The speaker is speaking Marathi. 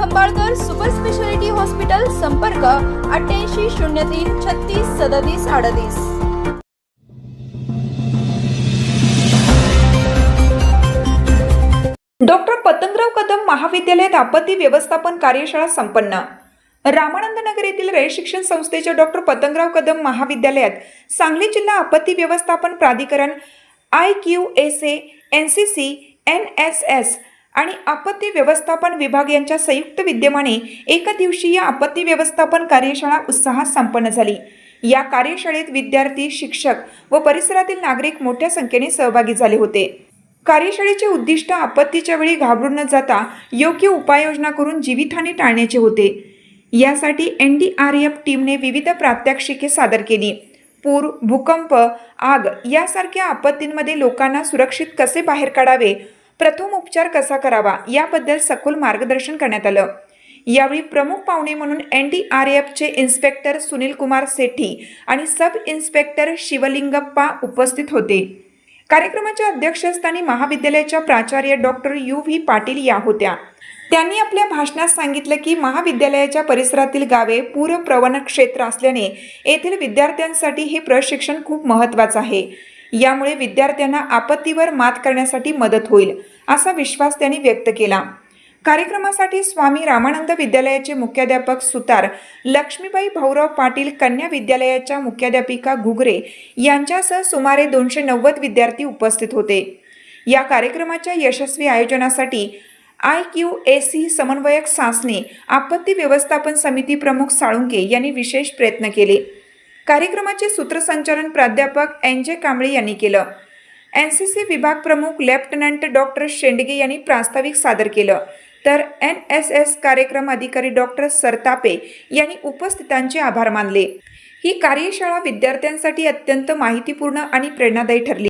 खंबाळकर सुपर स्पेशालिटी हॉस्पिटल संपर्क अठ्ठ्याऐंशी शून्य तीन छत्तीस सदतीस अडतीस. डॉक्टर पतंगराव कदम महाविद्यालयात आपत्ती व्यवस्थापन कार्यशाळा संपन्न. रामानंद नगर येथील रयत शिक्षण संस्थेच्या डॉक्टर पतंगराव कदम महाविद्यालयात सांगली जिल्हा आपत्ती व्यवस्थापन प्राधिकरण I Q S A N C C N S S आणि आपत्ती व्यवस्थापन विभाग यांच्या संयुक्त विद्यमाने एकदिवसीय आपत्ती व्यवस्थापन कार्यशाळा उत्साहात संपन्न झाली. या कार्यशाळेत विद्यार्थी शिक्षक व परिसरातील नागरिक मोठ्या संख्येने सहभागी झाले होते. कार्यशाळेचे उद्दिष्ट आपत्तीच्या वेळी घाबरून न जाता योग्य उपाययोजना करून जीवितहानी टाळण्याचे होते. यासाठी एन डी आर एफ टीमने विविध प्रात्यक्षिके सादर केली. पूर भूकंप आग यासारख्या आपत्तींमध्ये लोकांना सुरक्षित कसे बाहेर काढावे प्रथम उपचार कसा करावा याबद्दल सखोल मार्गदर्शन करण्यात आलं. यावेळी प्रमुख पाहुणे म्हणून एन डी आर एफचे इन्स्पेक्टर सुनील कुमार सेठी आणि सब इन्स्पेक्टर शिवलिंगप्पा उपस्थित होते. कार्यक्रमाच्या अध्यक्षस्थानी महाविद्यालयाच्या प्राचार्य डॉक्टर यू व्ही पाटील या होत्या. त्यांनी आपल्या भाषणात सांगितलं की महाविद्यालयाच्या परिसरातील गावे पूरप्रवण क्षेत्र असल्याने येथील विद्यार्थ्यांसाठी हे प्रशिक्षण खूप महत्त्वाचं आहे. यामुळे विद्यार्थ्यांना आपत्तीवर मात करण्यासाठी मदत होईल असा विश्वास त्यांनी व्यक्त केला. कार्यक्रमासाठी स्वामी रामानंद विद्यालयाचे मुख्याध्यापक सुतार लक्ष्मीबाई भाऊराव पाटील कन्या विद्यालयाच्या मुख्याध्यापिका घुगरे यांच्यासह सुमारे दोनशे नव्वद विद्यार्थी उपस्थित होते. या कार्यक्रमाच्या यशस्वी आयोजनासाठी आय क्यू ए सी समन्वयक सासने आपत्ती व्यवस्थापन समिती प्रमुख साळुंके यांनी विशेष प्रयत्न केले. कार्यक्रमाचे सूत्रसंचालन प्राध्यापक एन जे कांबळे यांनी केलं. एन सी सी विभाग प्रमुख लेफ्टनंट डॉक्टर शेंडगे यांनी प्रास्ताविक सादर केलं. तर एन एस एस कार्यक्रम अधिकारी डॉक्टर सरतापे यांनी उपस्थितांचे आभार मानले. ही कार्यशाळा विद्यार्थ्यांसाठी अत्यंत माहितीपूर्ण आणि प्रेरणादायी ठरली.